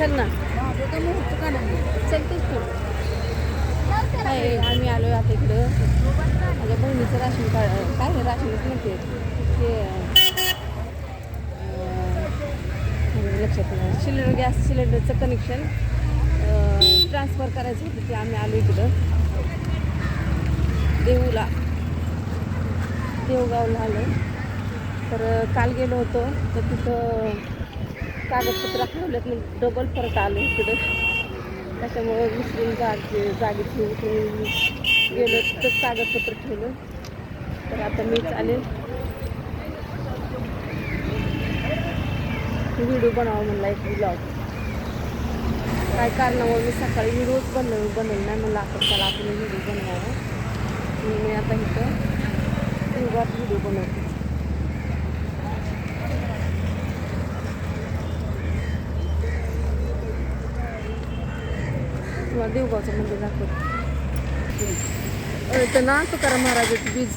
चल ना. चलतेच तू काय आम्ही आलो आता इकडं. माझ्या बहिणीचं राशन कार्ड काय हे राशनच म्हणते. ते लक्षात नाही. सिलेंडर गॅस सिलेंडरचं कनेक्शन ट्रान्सफर करायचं होतं ते आम्ही आलो इकडं. देऊला. देवगावला आलो तर काल गेलो होतो. तर तिथं कागदपत्र ठेवल्यात मग डबल परत आलो इकडं. त्याच्यामुळं विसरून जागे जागेची उठून गेलो तिथंच कागदपत्र ठेवलं. तर आता मी चालेल. व्हिडिओ बनावा म्हणला एक ब्लॉग काय कारणामुळे मी सकाळी व्हिडिओच बनव बनवलं नाही मला आपण त्याला आपण व्हिडिओ बनवावा. मी आता इथं देवगात व्हिडिओ बनवते. किंवा देवगावचं मंदिर दाखवत. इथं ना तुकाराम महाराजाचं बीज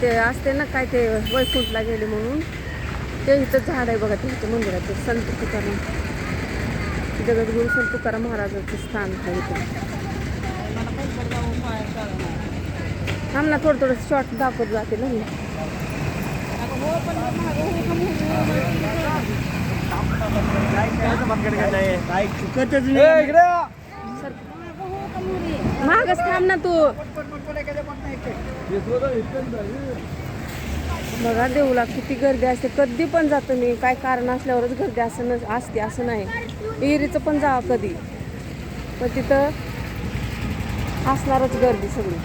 ते असते ना काय ते वैकुंठला गेले म्हणून ते इथं झाड आहे बघा त्यांच्या मंदिराचं संत तुकाराम. जगद्गुरू संत तुकाराम महाराजाचं स्थान आहे इथं. ना थोडं थोडं शॉर्ट दाखवत जाते ना मी. सर मागच थांब ना तू. बघा देऊला किती गर्दी असते. कधी पण जातो मी. काय कारण असल्यावरच गर्दी असं असते असं नाही. विहिरीचं पण जा कधी. पण तिथं असणारच गर्दी सगळी.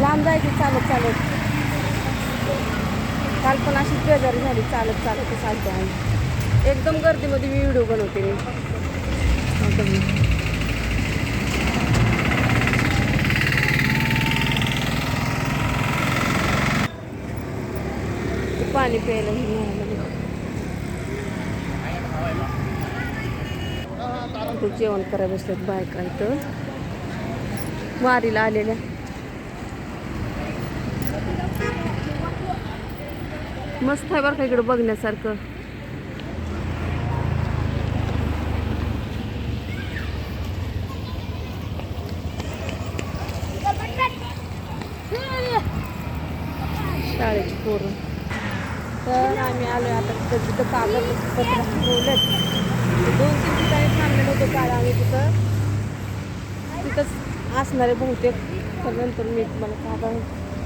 लांब जायची. चालत चालत काल पण अशीच बेजारी झाली चालत चालत चालते आम्ही एकदम गर्दीमध्ये मी व्हिडिओ बनवते मी. पाणी प्यायला जेवण करायला बसतात बायका इथं. वारीला आलेल्या. मस्त आहे बरं का इकडं बघण्यासारखं. शाळेची पोरं. तर आम्ही आलो आता तिथं तिथं कागदपत्र ठेवलेत. दोन तीन ठिकाणी थांबलेलो होतं काल आम्ही तिथं. तिथंच असणारे बहुतेक. तर नंतर मी तुम्हाला कागद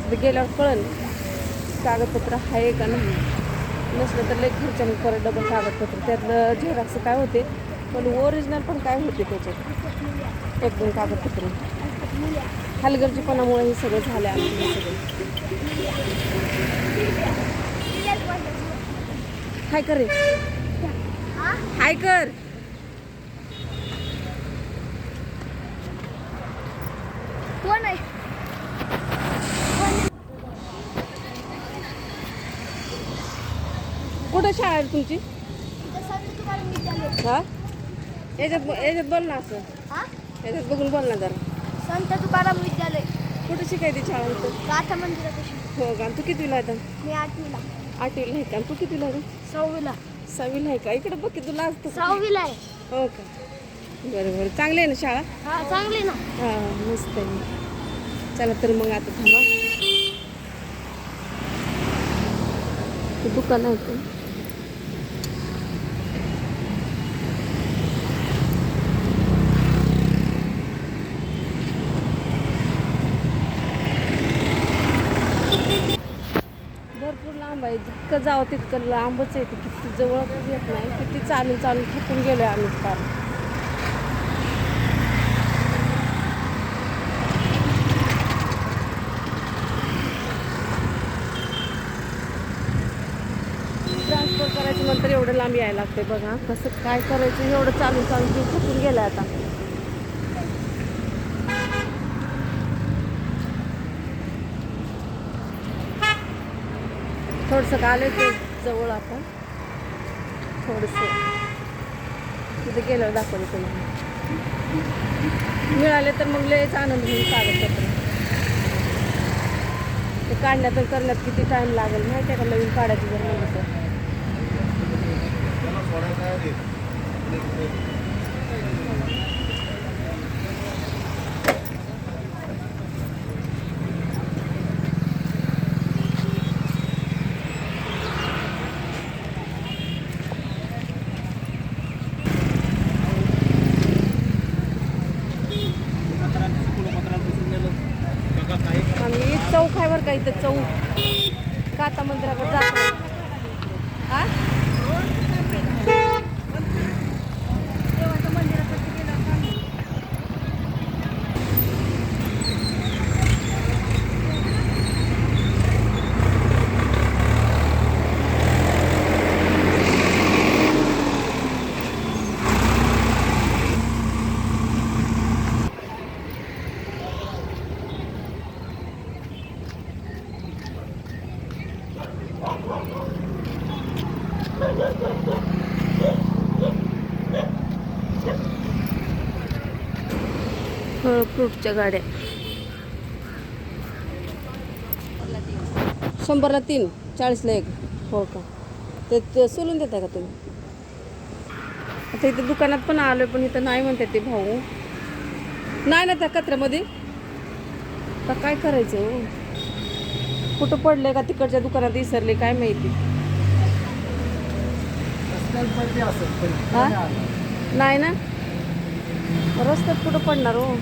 तिथं गेल्यावर कळन कागदपत्र आहे का नाही? नसलं तर लई खर्चाने परत डबल कागदपत्र. त्यातलं झेरॉक्स काय होते? पण ओरिजिनल पण काय होते त्याच्यात? एक दोन कागदपत्र. हलगर्जीपणामुळे हे सगळं झालं आमचं सगळं. हाय कर रे. हाय कर कोण आहे कुठं शाळा आहे तुमची? हा? याच्यात याच्यात बोल ना असं. हा? याच्यात बघून बोल ना जरा. संत तुकाराम विद्यालय. कुठं शिकायची शाळा इथं? गाथा मंदिरापाशी. हो का? तू कितीला आहे आता? मी आठवीला. आठवीला आहे का? तू कितीला आहे? सहावीला. सहावीला आहे का? इकडं बघ की तुला असतं सहावीला आहे. हो का? बरं बरं. चांगली आहे ना शाळा? हा चांगली ना. हा मस्त आहे. चला तर मग आता थांबा. ते दुकान आहे का भरपूर लांब आहे. जितकं जावं तितकं लांबच आहे ते. किती जवळच येत नाही. किती चालून चालून थकून गेलो आम्ही फार. ट्रान्सफर करायचं नंतर एवढं लांब यायला लागते बघा. कसं काय करायचं? एवढं चालून चालून थकून गेलं आता. थोडंसं आलं ते जवळ आपण. थोडंसं. तिथे गेल्यावर दाखवलं तुम्हाला. मिळाले तर मग लयच आनंद होईल कागदपत्र. ते काढण्यात करण्यात किती टाईम लागेल माहिती आहे का? नवीन काढायचं जर म्हणलं तर आम्ही चौक आहे बरं का इथं चौक काता मंदिराकडे जातो हा फ्रूटच्या गाड्या. शंभरला तीन चाळीसला एक. हो का? ते ते सोलून देता का तुम्ही? आता इथे दुकानात पण आलो पण इथं नाही म्हणतात ते भाऊ. नाही ना त्या कचऱ्यामध्ये? आता काय करायचं हो? कुठं पडलंय का तिकडच्या दुकानात विसरले काय माहिती? हां? नाही ना? रस्त्यात कुठं पडणार हो?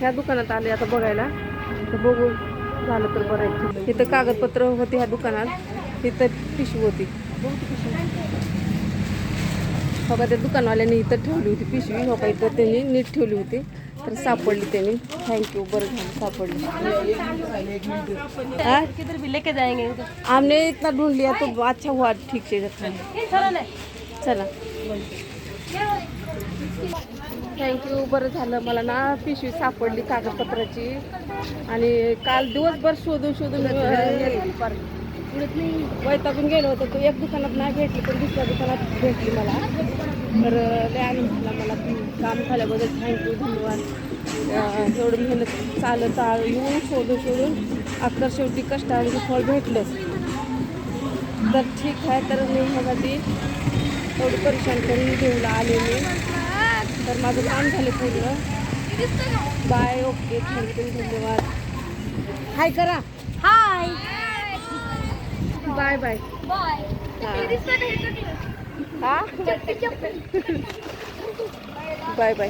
ह्या दुकानात आले आता बघायला. तर बघू झालं तर बरं इथं कागदपत्र होते ह्या दुकानात. इथं पिशवी होती. हो का, त्या दुकानवाल्यांनी होती पिशवी. हो का, इथं त्यांनी नीट ठेवली होती. तर सापडली त्यांनी. थँक्यू बरं हाँ? लेके जाएँगे हमने इतना ढूंढ लिया तो अच्छा हुआ, ठीक से चला. थँक्यू बरं झालं. मला ना पिशवी सापडली कागदपत्राची. आणि काल दिवसभर शोधून शोधून अं, वैतागून गेलो होतो. तो एक दुकानात नाही भेटली पण दुसऱ्या दुकानात भेटली मला. तर अं, लय आनंद झाला मला. काम झाल्याबद्दल थँक्यू धन्यवाद. एवढं मेहनत चालत येऊन शोधून शोधून अख्तर शेवटी कष्टामध्ये फळ भेटलंच तर ठीक आहे. तर मी ह्यासाठी एवढी परेशान करून घेऊन आले मी. तर माझं काम झालं पूर्ण. बाय ओके थँक्यू धन्यवाद. हाय करा हाय बाय बाय बाय हा बाय बाय